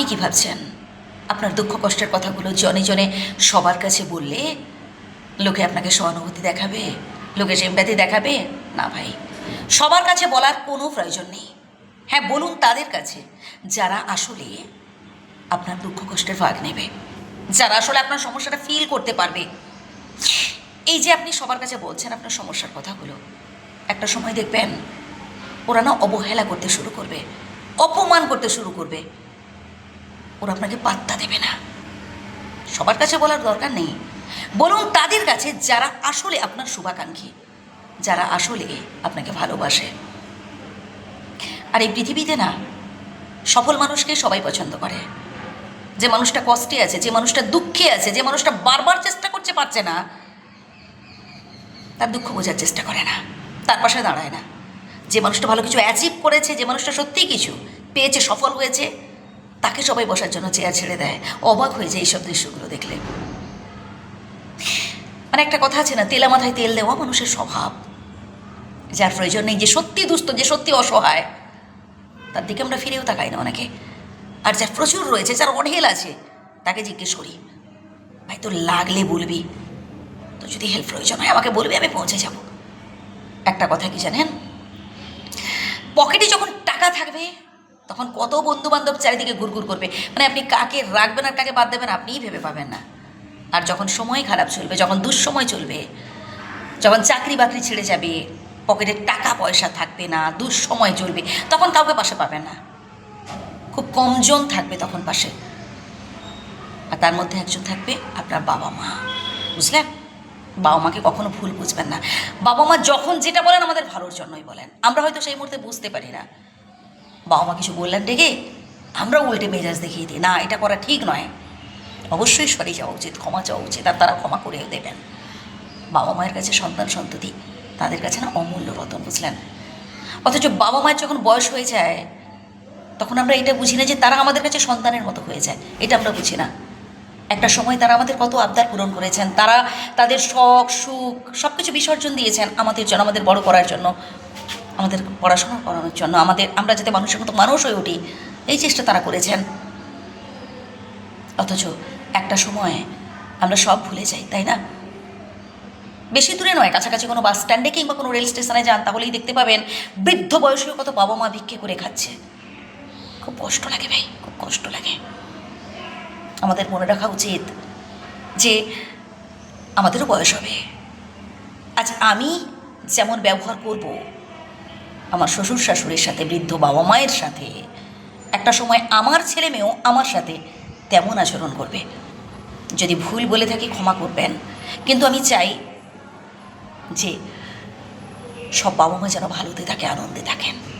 আপনি কি ভাবছেন? আপনার দুঃখ কষ্টের কথাগুলো জনে জনে সবার কাছে বললে লোকে আপনাকে সহানুভূতি দেখাবে? লোকে সেম্পাতি দেখাবে? না ভাই, সবার কাছে বলার কোনো প্রয়োজন নেই। হ্যাঁ বলুন তাদের কাছে, যারা আসলে আপনার দুঃখ কষ্টের ভাগ নেবে, যারা আসলে আপনার সমস্যাটা ফিল করতে পারবে। এই যে আপনি সবার কাছে বলছেন আপনার সমস্যার কথাগুলো, একটা সময় দেখবেন ওরা না অবহেলা করতে শুরু করবে, অপমান করতে শুরু করবে। ওরা আপনাকে পাত্তা দেবে না। সবার কাছে বলার দরকার নেই। বলুন তাদের কাছে যারা আসলে আপনার শুভাকাঙ্ক্ষী, যারা আসলে আপনাকে ভালোবাসে। আর এই পৃথিবীতে না, সফল মানুষকে সবাই পছন্দ করে। যে মানুষটা কষ্টে আছে, যে মানুষটা দুঃখে আছে, যে মানুষটা বারবার চেষ্টা করতে পারছে না, তার দুঃখ বোঝার চেষ্টা করে না। তার পাশে দাঁড়ায় না। যে মানুষটা ভালো কিছু অ্যাচিভ করেছে, যে মানুষটা সত্যিই কিছু পেয়েছে, সফল হয়েছে তাকে সবাই বসার জন্য চেয়ার ছেড়ে দেয়। অবাক হয়ে যায় এইসব দৃশ্যগুলো দেখলে। মানে একটা কথা আছে না, তেলা মাথায় তেল দেওয়া মানুষের স্বভাব। যার প্রয়োজন নেই, যে সত্যি দুস্থ, যে সত্যি অসহায়, তার দিকে আমরা ফিরেও তাকাই না অনেকে। আর যার প্রচুর রয়েছে, যার অঢেল আছে, তাকে জিজ্ঞেস করি, ভাই, তোর লাগলে বলবি? তো যদি হেল্প প্রয়োজন হয়, আমাকে বলবি, আমি পৌঁছে যাব। একটা কথা কি জানেন? পকেটে যখন টাকা থাকবে তখন কত বন্ধু বান্ধব চারিদিকে ঘুরঘুর করবে? মানে আপনি কাকে রাখবেন আর কাকে বাদ দেবেন আপনিই ভেবে পাবেন না। আর যখন সময় খারাপ চলবে, যখন দুঃসময় চলবে, যখন চাকরি বাকরি ছেড়ে যাবে, পকেটে টাকা পয়সা থাকবে না, দুঃসময় চলবে, তখন কাউকে পাশে পাবেন না। খুব কমজন থাকবে তখন পাশে। আর তার মধ্যে একজন থাকবে আপনার বাবা মা। বুঝলেন? বাবা মাকে কখনো ভুল বুঝবেন না। বাবা মা যখন যেটা বলেন আমাদের ভালোর জন্যই বলেন। আমরা হয়তো সেই মুহূর্তে বুঝতে পারি না। বাবা মা কিছু বললেন ডেকে আমরা উল্টে মেজাজ দেখিয়ে দিই। না, এটা করা ঠিক নয়। অবশ্যই সরি যাওয়া উচিত, ক্ষমা চাওয়া উচিত, আর তারা ক্ষমা করেও দেবেন। বাবা মায়ের কাছে সন্তান সন্ততি, তাদের কাছে না অমূল্য রতন, বুঝলেন? অথচ বাবা মায়ের যখন বয়স হয়ে যায়, তখন আমরা এটা বুঝি না যে তারা আমাদের কাছে সন্তানের মতো হয়ে যায়। এটা আমরা বুঝি না। একটা সময় তারা আমাদের কত আবদার পূরণ করেছেন, তারা তাদের শখ, সুখ সব কিছু বিসর্জন দিয়েছেন আমাদের জন্য, আমাদের বড় করার জন্য। আমাদের পড়াশোনা করানোর জন্য। আমাদের, আমরা যাতে মানুষের মতো মানুষ হয়ে উঠি, এই চেষ্টা তারা করেছেন। অথচ একটা সময় আমরা সব ভুলে যাই, তাই না? বেশি দূরে নয়, কাছাকাছি কোনো বাস স্ট্যান্ডে কিংবা কোনো রেল স্টেশনে যান, তাহলেই দেখতে পাবেন বৃদ্ধ বয়সীয় কত বাবা মা ভিক্ষে করে খাচ্ছে। খুব কষ্ট লাগে ভাই, খুব কষ্ট লাগে। আমাদের মনে রাখা উচিত যে আমাদেরও বয়স হবে। আজ আমি যেমন ব্যবহার করব আমার শ্বশুর শাশুড়ির সাথে, বৃদ্ধ বাবা মায়ের সাথে। একটা সময় আমার ছেলে মেয়েও আমার সাথে তেমন আচরণ করবে। যদি ভুল বলে থাকি ক্ষমা করবেন। কিন্তু আমি চাই যে সব বাবা মা যেন ভালোতে থাকে, আনন্দে থাকেন।